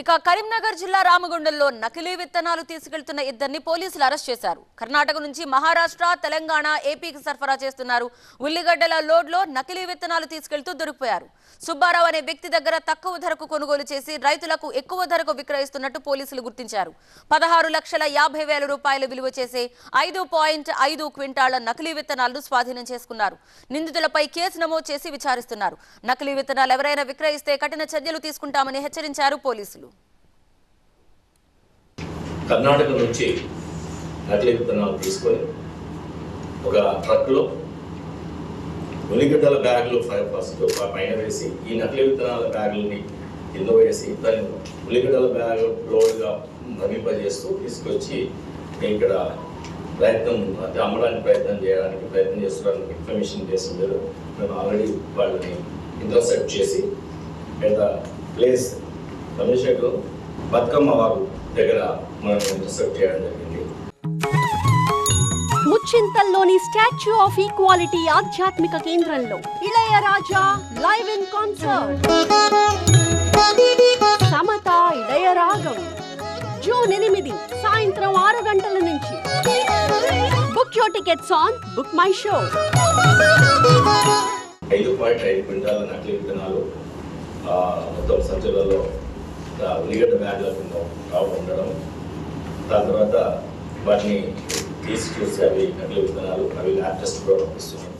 ఇక కరీంనగర్ జిల్లా రామగుండంలో నకిలీ విత్తనాలు తీసుకెళ్తున్న ఇద్దరిని పోలీసులు అరెస్ట్ చేశారు. కర్ణాటక నుంచి మహారాష్ట్ర తెలంగాణ ఏపీకి సరఫరా చేస్తున్నారు. ఉల్లిగడ్డల లోడ్లో నకిలీ విత్తనాలు తీసుకెళ్తూ దొరికిపోయారు. సుబ్బారావు అనే వ్యక్తి దగ్గర తక్కువ ధరకు కొనుగోలు చేసి రైతులకు ఎక్కువ ధరకు విక్రయిస్తున్నట్టు పోలీసులు గుర్తించారు. పదహారు లక్షల యాభై వేల రూపాయలు విలువ చేసే ఐదు పాయింట్ ఐదు క్వింటాళ్ళ నకిలీ విత్తనాలను స్వాధీనం చేసుకున్నారు. నిందితులపై కేసు నమోదు చేసి విచారిస్తున్నారు. నకిలీ విత్తనాలు ఎవరైనా విక్రయిస్తే కఠిన చర్యలు తీసుకుంటామని హెచ్చరించారు పోలీసులు. కర్ణాటక నుంచి నకిలీ విత్తనాలు తీసుకొని ఒక ట్రక్లో ఉలిగడ్డల బ్యాగులు ఫైవ్ ఫస్ట్ పైన వేసి ఈ నకిలీ విత్తనాల బ్యాగులని కింద వేసి దాన్ని ఉల్లిగడ్డల బ్యాగ్ లోడ్గా భవింపజేస్తూ తీసుకొచ్చి ఇక్కడ ప్రయత్నం అంటే అమ్మడానికి ప్రయత్నం చేయడానికి ప్రయత్నం చేస్తున్నానికి ఇన్ఫర్మేషన్ చేస్తున్నారు. మేము ఆల్రెడీ వాళ్ళని ఇంటర్సెప్ట్ చేసి పెద్ద ప్లేస్ కమిషనర్ బతుకమ్మ వాగు దగ్గర మనం ఇంటర్సెప్ట్ చేయడం జరిగింది. ముచ్చింతల్లోని స్టాచ్యూ ఆఫ్ ఈక్వాలిటీ ఆధ్యాత్మిక కేంద్రంలో Ilayaraja live in concert. Samatha Ilayaragam. June ఎనిమిది సాయంత్రం ఆరు గంటల నుంచి. Book your tickets on Book My Show ఐదు పాయింట్ ఐదు క్వింటాల నకిలీ విత్తనాలు మొత్తం సంచులలో ఉల్లిగడ్డ బ్యాగ్ల కింద రావడం ఉండడం. దాని తర్వాత వాటిని తీసి చూసి అవి నకిలీ విత్తనాలు అవి ల్యాబ్ టెస్ట్ కూడా పంపిస్తున్నాం